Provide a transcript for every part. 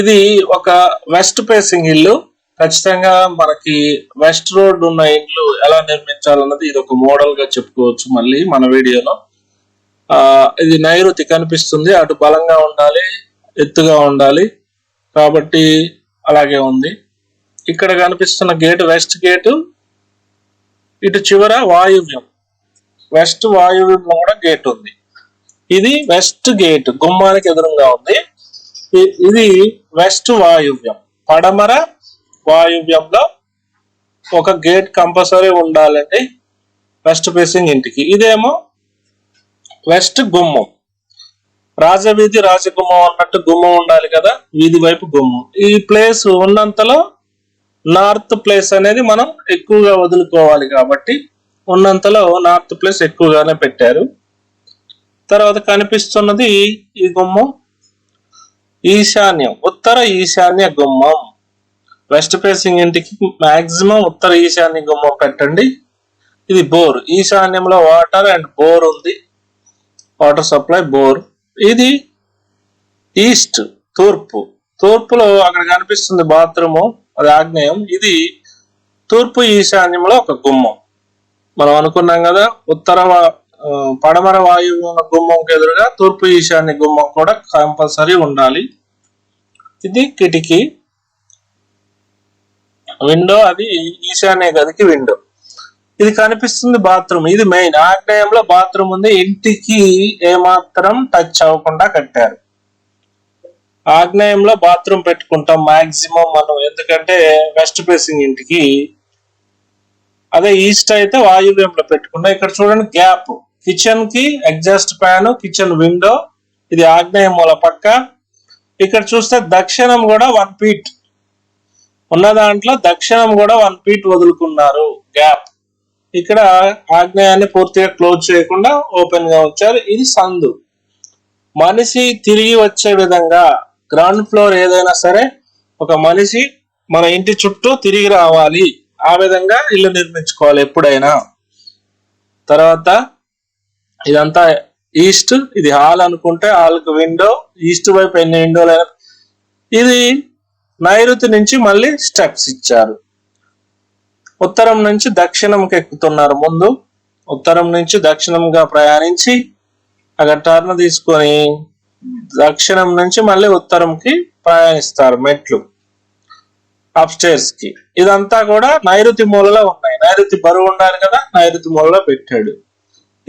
ఇది ఒక west facing ఇల్లు. ఖచ్చితంగా మనకి వెస్ట్ రోడ్ ఉన్న ఇల్లు ఎలా నిర్మించాలన్నది ఇది ఒక మోడల్గా చెప్పుకోవచ్చు మళ్ళీ మన వీడియోలో. ఆ ఇది నైరుతి కనిపిస్తుంది. అటు బలంగా ఉండాలి ఎత్తుగా ఉండాలి. కాబట్టి అలాగే ఉంది. ఇక్కడ కనిపిస్తున్న గేట్ వెస్ట్ గేటు. ఇటు చివర వాయువ్యం. వెస్ట్ వాయువ్యంలో కూడా గేట్ ఉంది. ఇది వెస్ట్ గేట్. గుమ్మానికి ఎదురుగా ఉంది. ఇది వెస్ట్ వాయువ్యం. పడమర వాయువ్యంలో ఒక గేట్ కంపల్సరీ ఉండాలండి. వెస్ట్ ఫేసింగ్ ఇంటికి. ఇదేమో వెస్ట్ గుమ్మం. రాజవీధి రాజగుమ్మం అన్నట్టు గుమ్మం ఉండాలి కదా వీధి వైపు గుమ్మం. ఈ ప్లేస్ ఉన్నంతలో నార్త్ ప్లేస్ అనేది మనం ఎక్కువగా వదులుకోవాలి కాబట్టి ఉన్నంతలో నార్త్ ప్లేస్ ఎక్కువగానే పెట్టారు. తర్వాత కనిపిస్తున్నది ఈ గుమ్మం. ఈశాన్యం ఉత్తర ఈశాన్య గుమ్మం. వెస్ట్ ఫేసింగ్ ఇంటికి మాక్సిమం ఉత్తర ఈశాన్య గుమ్మం పెట్టండి. ఇది బోర్. ఈశాన్యంలో వాటర్ అండ్ బోర్ ఉంది. వాటర్ సప్లై బోర్ ఇది ఈస్ట్ తూర్పు. తూర్పులో అక్కడ కనిపిస్తుంది బాత్రూము అది ఆగ్నేయం. ఇది తూర్పు ఈశాన్యంలో ఒక గుమ్మం. మనం అనుకున్నాం కదా ఉత్తర పడమర వాయువు గుమ్మంకి ఎదురుగా తూర్పు ఈశాన్య గుమ్మం కూడా కంపల్సరీ ఉండాలి. ఇది కిటికీ. విండో అది ఈశాన్య గదికి విండో. ఇది కనిపిస్తుంది బాత్రూమ్. ఇది మెయిన్. ఆగ్నేయంలో బాత్రూమ్ ఉంది. ఇంటికి ఏమాత్రం టచ్ అవ్వకుండా కట్టారు. ఆగ్నేయంలో బాత్రూమ్ పెట్టుకుంటాం మాక్సిమం మనం. ఎందుకంటే వెస్ట్ ఫేసింగ్ ఇంటికి. అదే ఈస్ట్ అయితే వాయువ్యంలో పెట్టుకుంటాం ఇక్కడ చూడండి గ్యాప్. కిచెన్కి ఎగ్జాస్ట్ ఫ్యాన్ కిచెన్ విండో ఇది ఆగ్నేయ మూల పక్క. ఇక్కడ చూస్తే దక్షిణం కూడా వన్ ఫీట్ ఉన్న దాంట్లో దక్షిణం కూడా వన్ ఫీట్ వదులుకున్నారు. గ్యాప్ ఇక్కడ ఆగ్నేయాన్ని పూర్తిగా క్లోజ్ చేయకుండా ఓపెన్గా ఉంచారు. ఇది సందు. మనిషి తిరిగి వచ్చే విధంగా గ్రౌండ్ ఫ్లోర్ ఏదైనా సరే ఒక మనిషి మన ఇంటి చుట్టూ తిరిగి రావాలి. ఆ విధంగా ఇల్లు నిర్మించుకోవాలి ఎప్పుడైనా. తర్వాత ఇదంతా ఈస్ట్ ఇది హాల్ అనుకుంటే హాల్కి విండో ఈస్ట్ వైపు ఎన్ని విండోలు అయినా. ఇది నైరుతి నుంచి మళ్ళీ స్టెప్స్ ఇచ్చారు. ఉత్తరం నుంచి దక్షిణంకి ఎక్కుతున్నారు ముందు. ఉత్తరం నుంచి దక్షిణంగా ప్రయాణించి అక్కడ టర్న్ తీసుకొని దక్షిణం నుంచి మళ్ళీ ఉత్తరంకి ప్రయాణిస్తారు మెట్లు. అప్స్టేర్స్కి. ఇదంతా కూడా నైరుతి మూలలో ఉన్నాయి. నైరుతి బరువు ఉండాలి కదా నైరుతి మూలలో పెట్టాడు.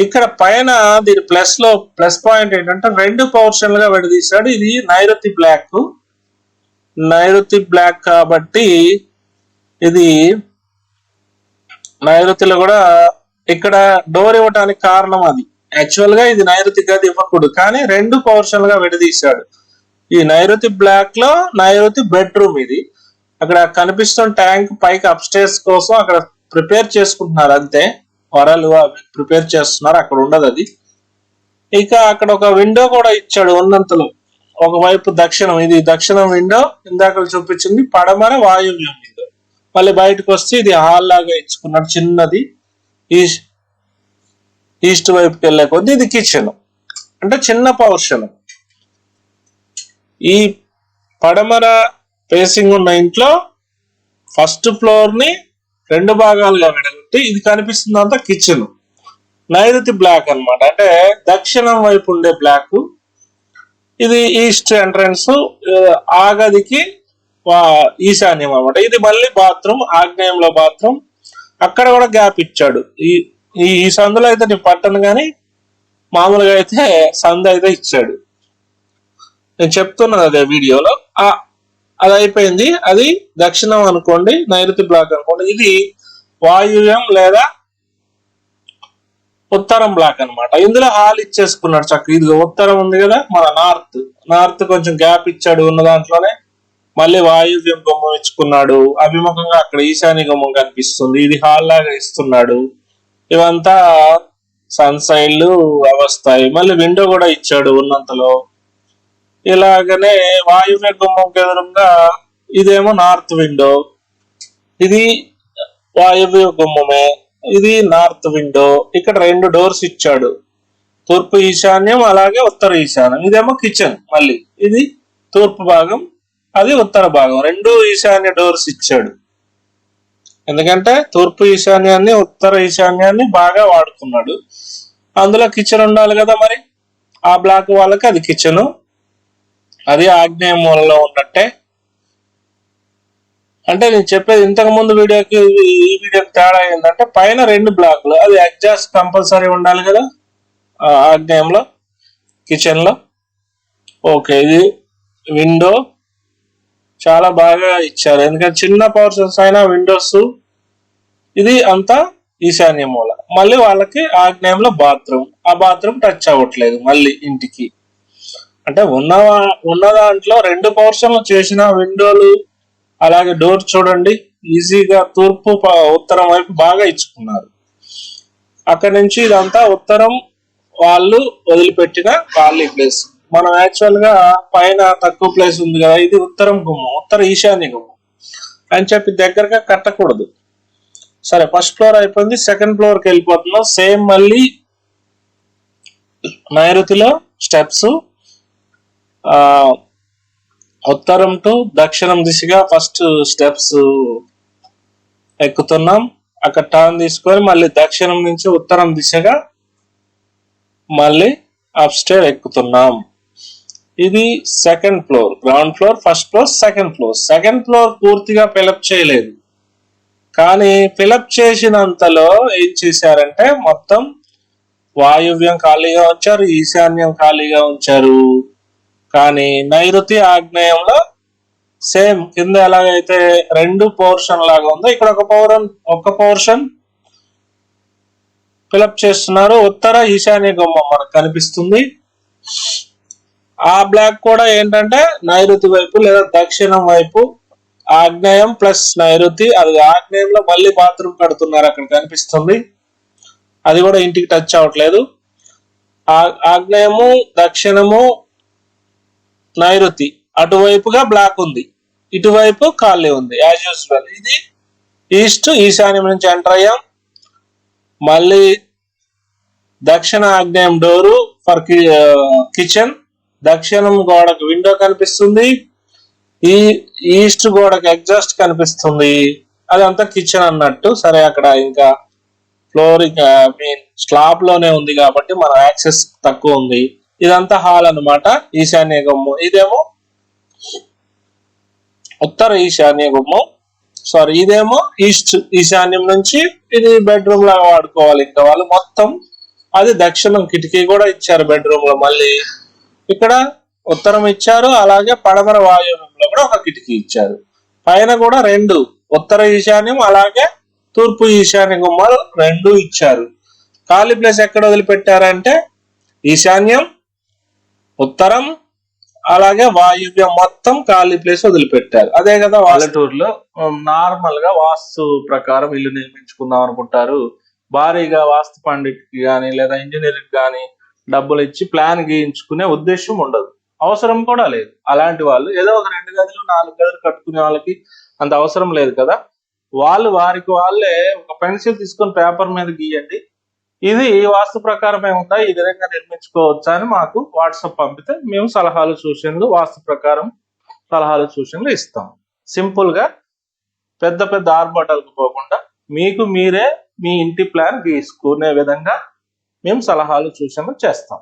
ఇక్కడ పైన దీని ప్లస్లో ప్లస్ పాయింట్ ఏంటంటే రెండు పోర్షన్లుగా విడదీశాడు. ఇది నైరుతి బ్లాక్ నైరుతి బ్లాక్ కాబట్టి ఇది నైరుతిలో కూడా ఇక్కడ డోర్ ఇవ్వడానికి కారణం అది. యాక్చువల్గా ఇది నైరుతి గది ఇవ్వకూడదు. కానీ రెండు పోర్షన్లుగా విడదీశాడు. ఈ నైరుతి బ్లాక్లో నైరుతి బెడ్రూమ్ ఇది. అక్కడ కనిపిస్తున్న ట్యాంక్ పైకి అప్స్టేర్స్ కోసం అక్కడ ప్రిపేర్ చేసుకుంటున్నారు అంతే. వరలు అవి ప్రిపేర్ చేస్తున్నారు అక్కడ ఉండదు అది. ఇక అక్కడ ఒక విండో కూడా ఇచ్చాడు ఉన్నంతలో. ఒకవైపు దక్షిణం ఇది దక్షిణం విండో ఇందాక చూపించింది పడమర వాయువ్యం విండో. మళ్ళీ బయటకు వస్తే ఇది హాల్ లాగా ఇచ్చుకున్నాడు చిన్నది. ఈస్ట్ ఈస్ట్ వైపుకి వెళ్ళే కొద్ది ఇది కిచెన్. అంటే చిన్న పోర్షన్ ఈ పడమర ఫేసింగ్ ఉన్న ఇంట్లో ఫస్ట్ ఫ్లోర్ని రెండు భాగాలుగా విడగొట్టి ఇది కనిపిస్తుంది అంతా కిచెన్ నైరుతి బ్లాక్ అనమాట అంటే దక్షిణం వైపు ఉండే బ్లాక్ ఇది ఈస్ట్ ఎంట్రన్స్ ఆగదికి వా- ఈశాన్యం అనమాట ఇది మళ్ళీ బాత్రూమ్ ఆగ్నేయంలో బాత్రూమ్ అక్కడ కూడా గ్యాప్ ఇచ్చాడు. ఈ ఈ ఈ సందులో అయితే నేను పట్టను కానీ మామూలుగా అయితే సందు అయితే ఇచ్చాడు. నేను చెప్తున్నాను అదే వీడియోలో. అది అయిపోయింది అది దక్షిణం అనుకోండి నైరుతి బ్లాక్ అనుకోండి. ఇది వాయువ్యం లేదా ఉత్తరం బ్లాక్ అన్నమాట. ఇందులో హాల్ ఇచ్చేసుకున్నాడు చక్కగా ఇది ఉత్తరం ఉంది కదా మన నార్త్. నార్త్ కొంచెం గ్యాప్ ఇచ్చాడు ఉన్న దాంట్లోనే. మళ్ళీ వాయువ్యం గుమ్మం ఇచ్చుకున్నాడు. అభిముఖంగా అక్కడ ఈశాన్య గుమ్మం కనిపిస్తుంది. ఇది హాల్ లాగా ఇస్తున్నాడు. ఇవంతా సన్ సైడ్లు అవస్తాయి మళ్ళీ విండో కూడా ఇచ్చాడు ఉన్నంతలో. ఇలాగనే వాయువ్య గుమ్మం ఎదురుగా ఇదేమో నార్త్ విండో. ఇది వాయువ్య గుమ్మమే ఇది నార్త్ విండో. ఇక్కడ రెండు డోర్స్ ఇచ్చాడు. తూర్పు ఈశాన్యం అలాగే ఉత్తర ఈశాన్యం. ఇదేమో కిచెన్ మళ్ళీ. ఇది తూర్పు భాగం అది ఉత్తర భాగం. రెండు ఈశాన్య డోర్స్ ఇచ్చాడు. ఎందుకంటే తూర్పు ఈశాన్యాన్ని ఉత్తర ఈశాన్యాన్ని బాగా వాడుకున్నాడు. అందులో కిచెన్ ఉండాలి కదా మరి? ఆ బ్లాక్ వాళ్ళకి అది కిచెను. అది ఆగ్నేయ మూలలో ఉన్నట్టే. అంటే నేను చెప్పేది ఇంతకు ముందు వీడియోకి ఈ వీడియోకి తేడా ఏంటంటే పైన రెండు బ్లాక్లు. అది ఎగ్జాస్ట్ కంపల్సరీ ఉండాలి కదా ఆ ఆగ్నేయంలో కిచెన్లో. ఓకే ఇది విండో చాలా బాగా ఇచ్చారు. ఎందుకంటే చిన్న పోర్షన్స్ అయినా విండోస్ ఇది అంతా ఈశాన్య మూల. మళ్ళీ వాళ్ళకి ఆగ్నేయంలో బాత్రూమ్. ఆ బాత్రూమ్ టచ్ అవ్వట్లేదు మళ్ళీ ఇంటికి. అంటే ఉన్న ఉన్న దాంట్లో రెండు పోర్షన్లు చేసిన విండోలు అలాగే డోర్ చూడండి ఈజీగా తూర్పు ఉత్తరం వైపు బాగా ఇచ్చుకున్నారు. అక్కడ నుంచి ఇదంతా ఉత్తరం వాళ్ళు వదిలిపెట్టిన ఖాళీ ప్లేస్ మనం యాక్చువల్గా పైన తక్కువ ప్లేస్ ఉంది కదా ఇది ఉత్తరం గుమ్మం ఉత్తర ఈశాన్య గుమ్మం. అని చెప్పి దగ్గరగా కట్టకూడదు. సరే ఫస్ట్ ఫ్లోర్ అయిపోయింది సెకండ్ ఫ్లోర్కి వెళ్ళిపోతున్నాం. సేమ్ మళ్ళీ నైరుతిలో స్టెప్స్ ఉత్తరం టు దక్షిణం దిశగా ఫస్ట్ స్టెప్స్ ఎక్కుతున్నాం. అక్కడ టర్న్ తీసుకొని మళ్ళీ దక్షిణం నుంచి ఉత్తరం దిశగా మళ్ళీ అప్ స్టేర్ ఎక్కుతున్నాం. ఇది second floor ground floor first floor second floor second floor పూర్తిగా ఫిలప్ చేయలేదు. కానీ ఫిలప్ చేసినంతలో ఏం చేశారంటే మొత్తం వాయువ్యం ఖాళీగా ఉంచారు ఈశాన్యం ఖాళీగా ఉంచారు. కానీ నైరుతి ఆగ్నేయంలో సేమ్ కింద ఎలాగైతే రెండు పోర్షన్ లాగా ఉందో ఇక్కడ ఒక పౌరం ఒక పోర్షన్ ఫిలప్ చేస్తున్నారు ఉత్తర ఈశాన్య గుమ్మం మనకు కనిపిస్తుంది. ఆ బ్లాక్ కూడా ఏంటంటే నైరుతి వైపు లేదా దక్షిణం వైపు ఆగ్నేయం ప్లస్ నైరుతి. అది ఆగ్నేయంలో మళ్ళీ బాత్రూమ్ కడుతున్నారు అక్కడ కనిపిస్తుంది. అది కూడా ఇంటికి టచ్ అవ్వట్లేదు. ఆగ్నేయము దక్షిణము నైరుతి. అటువైపుగా బ్లాక్ ఉంది. ఇటువైపు ఖాళీ ఉంది యాజ్ యూజువల్ ఇది ఈస్ట్ ఈశాన్యం నుంచి ఎంటర్ అయ్యాం. మళ్ళీ దక్షిణ ఆగ్నేయం డోరు ఫర్ కిచెన్. దక్షిణం గోడకు విండో కనిపిస్తుంది. ఈ ఈస్ట్ గోడకు ఎగ్జాస్ట్ కనిపిస్తుంది. అదంతా కిచెన్ అన్నట్టు. సరే అక్కడ ఇంకా ఫ్లోరింగ్ మీన్ స్లాబ్లోనే ఉంది కాబట్టి మన యాక్సెస్ తక్కువ ఉంది. ఇదంతా హాల్ అన్నమాట. ఈశాన్య గుమ్మం ఇదేమో ఉత్తర ఈశాన్య గుమ్మం సారీ ఇదేమో ఈస్ట్ ఈశాన్యం నుంచి ఇది బెడ్రూమ్ లాగా వాడుకోవాలి ఇంకా వాళ్ళు మొత్తం. అది దక్షిణం కిటికీ కూడా ఇచ్చారు బెడ్రూమ్లో మళ్ళీ. ఇక్కడ ఉత్తరం ఇచ్చారు అలాగే పడమర వాయువ్యంలో కూడా ఒక కిటికీ ఇచ్చారు. పైన కూడా రెండు ఉత్తర ఈశాన్యం అలాగే తూర్పు ఈశాన్య గుమ్మాలు రెండు ఇచ్చారు. ఖాళీ ప్లేస్ ఎక్కడ వదిలిపెట్టారంటే ఈశాన్యం ఉత్తరం అలాగే వాయువ్యం మొత్తం ఖాళీ ప్లేస్ వదిలిపెట్టారు. అదే కదా పల్లెటూరులో నార్మల్గా వాస్తు ప్రకారం ఇల్లు నిర్మించుకుందాం అనుకుంటారు. భారీగా వాస్తు పండిట్కి కానీ లేదా ఇంజనీర్ కానీ డబ్బులు ఇచ్చి ప్లాన్ గీయించుకునే ఉద్దేశం ఉండదు. అవసరం కూడా లేదు. అలాంటి వాళ్ళు ఏదో ఒక రెండు గదులు నాలుగు గదులు కట్టుకునే వాళ్ళకి అంత అవసరం లేదు కదా. వాళ్ళు వారికి వాళ్ళే ఒక పెన్సిల్ తీసుకొని పేపర్ మీద గీయండి. ఇది వాస్తు ప్రకారమే ఉందా ఈ విధంగా నిర్మించుకోవచ్చా అని మాకు వాట్సాప్ పంపితే మేము సలహాలు సూచనలు వాస్తు ప్రకారం సలహాలు సూచనలు ఇస్తాం. సింపుల్గా పెద్ద పెద్ద ఆర్భాటాలకు పోకుండా మీకు మీరే మీ ఇంటి ప్లాన్ గీసుకునే విధంగా మేము సలహాలు సూచనలు చేస్తాం.